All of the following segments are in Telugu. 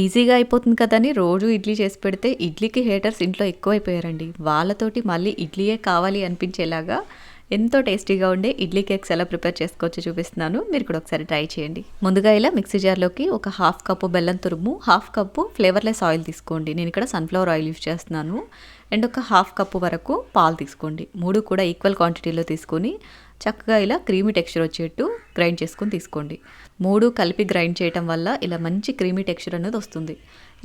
ఈజీగా అయిపోతుంది కదని రోజు ఇడ్లీ చేసి పెడితే ఇడ్లీకి హేటర్స్ ఇంట్లో ఎక్కువైపోయారండి. వాళ్ళతోటి మళ్ళీ ఇడ్లీయే కావాలి అనిపించేలాగా ఎంతో టేస్టీగా ఉండే ఇడ్లీ కేక్స్ ఎలా ప్రిపేర్ చేసుకోవచ్చో చూపిస్తున్నాను. మీరు కూడా ఒకసారి ట్రై చేయండి. ముందుగా ఇలా మిక్సీ జార్లోకి ఒక హాఫ్ కప్పు బెల్లం తురుము హాఫ్ కప్పు ఫ్లేవర్లెస్ ఆయిల్ తీసుకోండి. నేను ఇక్కడ సన్ఫ్లవర్ ఆయిల్ యూస్ చేస్తున్నాను. అండ్ ఒక హాఫ్ కప్పు వరకు పాలు తీసుకోండి. మూడు కూడా ఈక్వల్ క్వాంటిటీలో తీసుకొని చక్కగా ఇలా క్రీమీ టెక్స్చర్ వచ్చేట్టు గ్రైండ్ చేసుకొని తీసుకోండి. మూడు కలిపి గ్రైండ్ చేయటం వల్ల ఇలా మంచి క్రీమీ టెక్స్చర్ అనేది వస్తుంది.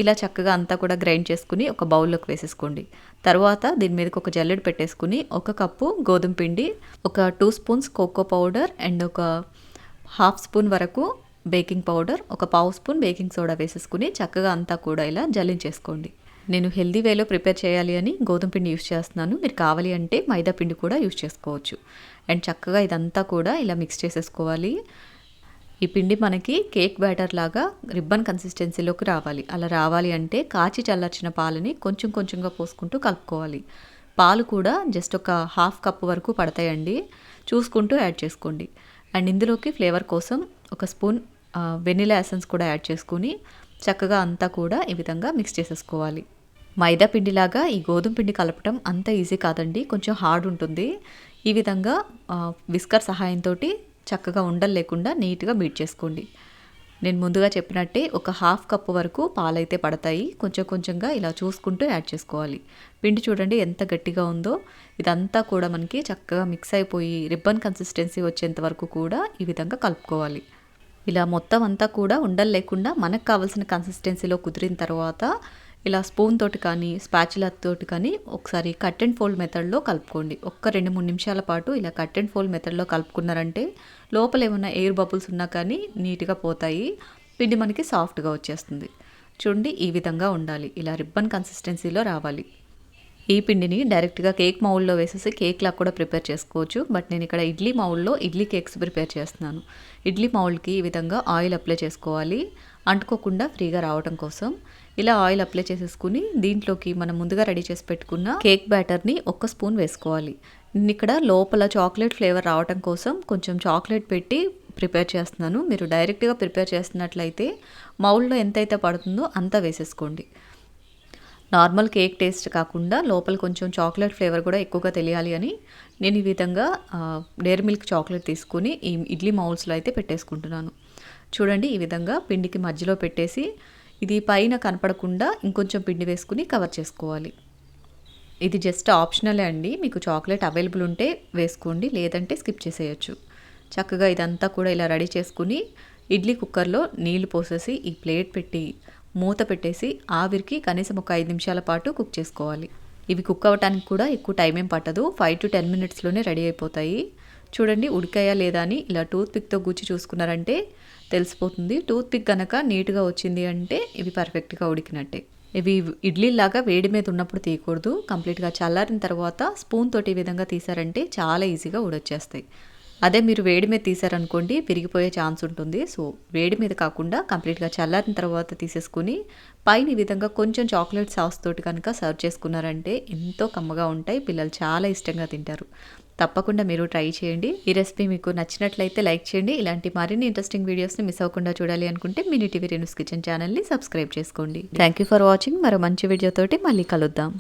ఇలా చక్కగా అంతా కూడా గ్రైండ్ చేసుకుని ఒక బౌల్లోకి వేసేసుకోండి. తర్వాత దీని మీదకి ఒక జల్లెడ పెట్టేసుకుని ఒక కప్పు గోధుమ పిండి ఒక two spoons cocoa powder and ఒక హాఫ్ స్పూన్ వరకు బేకింగ్ పౌడర్ ఒక పావు స్పూన్ బేకింగ్ సోడా వేసేసుకుని చక్కగా అంతా కూడా ఇలా జల్లించేసుకోండి. నేను హెల్దీ వేలో ప్రిపేర్ చేయాలి అని గోధుమ పిండి యూస్ చేస్తున్నాను. మీరు కావాలి అంటే మైదా పిండి కూడా యూస్ చేసుకోవచ్చు. అండ్ చక్కగా ఇదంతా కూడా ఇలా మిక్స్ చేసేసుకోవాలి. ఈ పిండి మనకి కేక్ బ్యాటర్ లాగా రిబ్బన్ కన్సిస్టెన్సీలోకి రావాలి. అలా రావాలి అంటే కాచి చల్లార్చిన పాలని కొంచెం కొంచెంగా పోసుకుంటూ కలుపుకోవాలి. పాలు కూడా జస్ట్ ఒక హాఫ్ కప్ వరకు పడతాయండి. చూసుకుంటూ యాడ్ చేసుకోండి. అండ్ ఇందులోకి ఫ్లేవర్ కోసం ఒక స్పూన్ వెనిలా ఎసెన్స్ కూడా యాడ్ చేసుకుని చక్కగా అంతా కూడా ఈ విధంగా మిక్స్ చేసేసుకోవాలి. మైదా పిండిలాగా ఈ గోధుమ పిండి కలపటం అంత ఈజీ కాదండి. కొంచెం హార్డ్ ఉంటుంది. ఈ విధంగా విస్కర్ సహాయంతో చక్కగా ఉండలు లేకుండా నీట్గా బీట్ చేసుకోండి. నేను ముందుగా చెప్పినట్టే ఒక హాఫ్ కప్ వరకు పాలైతే పడతాయి. కొంచెం కొంచెంగా ఇలా చూసుకుంటూ యాడ్ చేసుకోవాలి. పిండి చూడండి ఎంత గట్టిగా ఉందో. ఇదంతా కూడా మనకి చక్కగా మిక్స్ అయిపోయి రిబ్బన్ కన్సిస్టెన్సీ వచ్చేంత వరకు కూడా ఈ విధంగా కలుపుకోవాలి. ఇలా మొత్తం అంతా కూడా ఉండలు లేకుండా మనకు కావాల్సిన కన్సిస్టెన్సీలో కుదిరిన తర్వాత ఇలా స్పూన్ తోటి కానీ స్పాచులా తోటి కానీ ఒకసారి కట్ అండ్ ఫోల్డ్ మెథడ్లో కలుపుకోండి. ఒక్క రెండు మూడు నిమిషాల పాటు ఇలా కట్ అండ్ ఫోల్డ్ మెథడ్లో కలుపుకున్నారంటే లోపల ఏమైనా ఎయిర్ బబుల్స్ ఉన్నా కానీ నీట్గా పోతాయి. పిండి మనకి సాఫ్ట్గా వచ్చేస్తుంది. చూడండి ఈ విధంగా ఉండాలి. ఇలా రిబ్బన్ కన్సిస్టెన్సీలో రావాలి. ఈ పిండిని డైరెక్ట్గా కేక్ మౌల్లో వేసేసి కేక్లా కూడా ప్రిపేర్ చేసుకోవచ్చు. బట్ నేను ఇక్కడ ఇడ్లీ మౌల్లో ఇడ్లీ కేక్స్ ప్రిపేర్ చేస్తున్నాను. ఇడ్లీ మౌల్కి ఈ విధంగా ఆయిల్ అప్లై చేసుకోవాలి. అంటుకోకుండా ఫ్రీగా రావడం కోసం ఇలా ఆయిల్ అప్లై చేసేసుకుని దీంట్లోకి మనం ముందుగా రెడీ చేసి పెట్టుకున్న కేక్ బ్యాటర్ని ఒక్క స్పూన్ వేసుకోవాలి. నేను ఇక్కడ లోపల చాక్లెట్ ఫ్లేవర్ రావటం కోసం కొంచెం చాక్లెట్ పెట్టి ప్రిపేర్ చేస్తున్నాను. మీరు డైరెక్ట్గా ప్రిపేర్ చేస్తున్నట్లయితే మౌల్లో ఎంతైతే పడుతుందో అంత వేసేసుకోండి. నార్మల్ కేక్ టేస్ట్ కాకుండా లోపల కొంచెం చాక్లెట్ ఫ్లేవర్ కూడా ఎక్కువగా తెలియాలి అని నేను ఈ విధంగా డైరీ మిల్క్ చాక్లెట్ తీసుకుని ఈ ఇడ్లీ మౌల్స్లో అయితే పెట్టేసుకుంటున్నాను. చూడండి ఈ విధంగా పిండికి మధ్యలో పెట్టేసి ఇది పైన కనపడకుండా ఇంకొంచెం పిండి వేసుకుని కవర్ చేసుకోవాలి. ఇది జస్ట్ ఆప్షనలే అండి. మీకు చాక్లెట్ అవైలబుల్ ఉంటే వేసుకోండి లేదంటే స్కిప్ చేసేయచ్చు. చక్కగా ఇదంతా కూడా ఇలా రెడీ చేసుకుని ఇడ్లీ కుక్కర్లో నీళ్ళు పోసేసి ఈ ప్లేట్ పెట్టి మూత పెట్టేసి ఆవిరికి కనీసం ఒక ఐదు నిమిషాల పాటు కుక్ చేసుకోవాలి. ఇవి కుక్ అవ్వటానికి కూడా ఎక్కువ టైం ఏం పట్టదు. ఫైవ్ టు టెన్ మినిట్స్లోనే రెడీ అయిపోతాయి. చూడండి ఉడికాయా లేదా అని ఇలా టూత్ పిక్తో గుచ్చి చూసుకున్నారంటే తెలిసిపోతుంది. టూత్ పిక్ కనుక నీట్గా వచ్చింది అంటే ఇవి పర్ఫెక్ట్గా ఉడికినట్టే. ఇవి ఇడ్లీలాగా వేడి మీద ఉన్నప్పుడు తీయకూడదు. కంప్లీట్గా చల్లారిన తర్వాత స్పూన్ తోటి ఈ విధంగా తీసారంటే చాలా ఈజీగా ఉడొచ్చేస్తాయి అదే మీరు వేడి మీద తీసారనుకోండి విరిగిపోయే ఛాన్స్ ఉంటుంది. సో వేడి మీద కాకుండా కంప్లీట్గా చల్లారిన తర్వాత తీసేసుకుని పైన ఈ విధంగా కొంచెం చాక్లెట్ సాస్ తోటి కనుక సర్వ్ చేసుకున్నారంటే ఎంతో కమ్మగా ఉంటాయి. పిల్లలు చాలా ఇష్టంగా తింటారు. తప్పకుండా మీరు ట్రై చేయండి. ఈ రెసిపీ మీకు నచ్చినట్లయితే లైక్ చేయండి. ఇలాంటి మరిన్ని ఇంట్రెస్టింగ్ వీడియోస్ని మిస్ అవ్వకుండా చూడాలి అనుకుంటే మినీ టీవీ రెన్యూస్ కిచెన్ ఛానల్ని సబ్స్క్రైబ్ చేసుకోండి. థ్యాంక్ యూ ఫర్ వాచింగ్ మరో మంచి వీడియోతోటి మళ్ళీ కలుద్దాం.